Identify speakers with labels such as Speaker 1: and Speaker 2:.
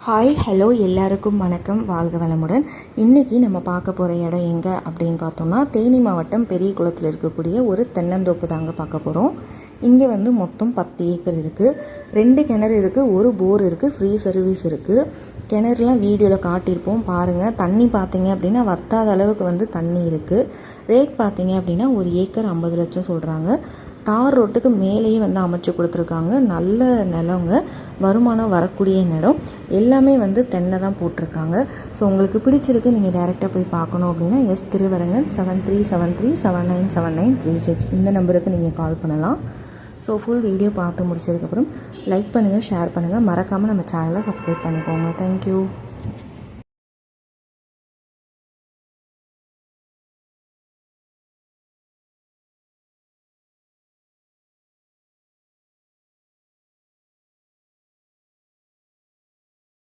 Speaker 1: Hi hello எல்லாருக்கும் வணக்கம். வாழ்க வளமுடன். இன்றைக்கி நம்ம பார்க்க போகிற இடம் எங்கே அப்படின்னு பார்த்தோம்னா தேனி மாவட்டம் பெரிய குளத்தில் இருக்கக்கூடிய ஒரு தென்னந்தோப்பு தாங்க பார்க்க போகிறோம் இங்கே வந்து மொத்தம் பத்து ஏக்கர் இருக்குது ரெண்டு கிணறு இருக்குது ஒரு போர் இருக்குது ஃப்ரீ சர்வீஸ் இருக்குது கிணறுலாம் வீடியோவில் காட்டியிருப்போம். பாருங்கள் தண்ணி பார்த்தீங்க அப்படின்னா வத்தாத அளவுக்கு வந்து தண்ணி இருக்குது ரேட் பார்த்தீங்க அப்படின்னா ஒரு ஏக்கர் ஐம்பது லட்சம் சொல்கிறாங்க தார் ரோட்டுக்கு மேலேயே வந்து அமைச்சு கொடுத்துருக்காங்க. நல்ல நிலங்க. வருமானம் வரக்கூடிய நிலம். எல்லாமே வந்து தென்னை தான் போட்டிருக்காங்க. ஸோ உங்களுக்கு பிடிச்சிருக்கு நீங்கள் டேரெக்டாக போய் பார்க்கணும் அப்படின்னா S Thiruvarangan seven three seven three seven nine seven nine three six இந்த நம்பருக்கு நீங்கள் கால் பண்ணலாம். ஸோ ஃபுல் வீடியோ பார்த்து முடிச்சதுக்கப்புறம் லைக் பண்ணுங்கள் ஷேர் பண்ணுங்கள் மறக்காமல் நம்ம சேனலை சப்ஸ்கிரைப் பண்ணிக்கோங்க. தேங்க்யூ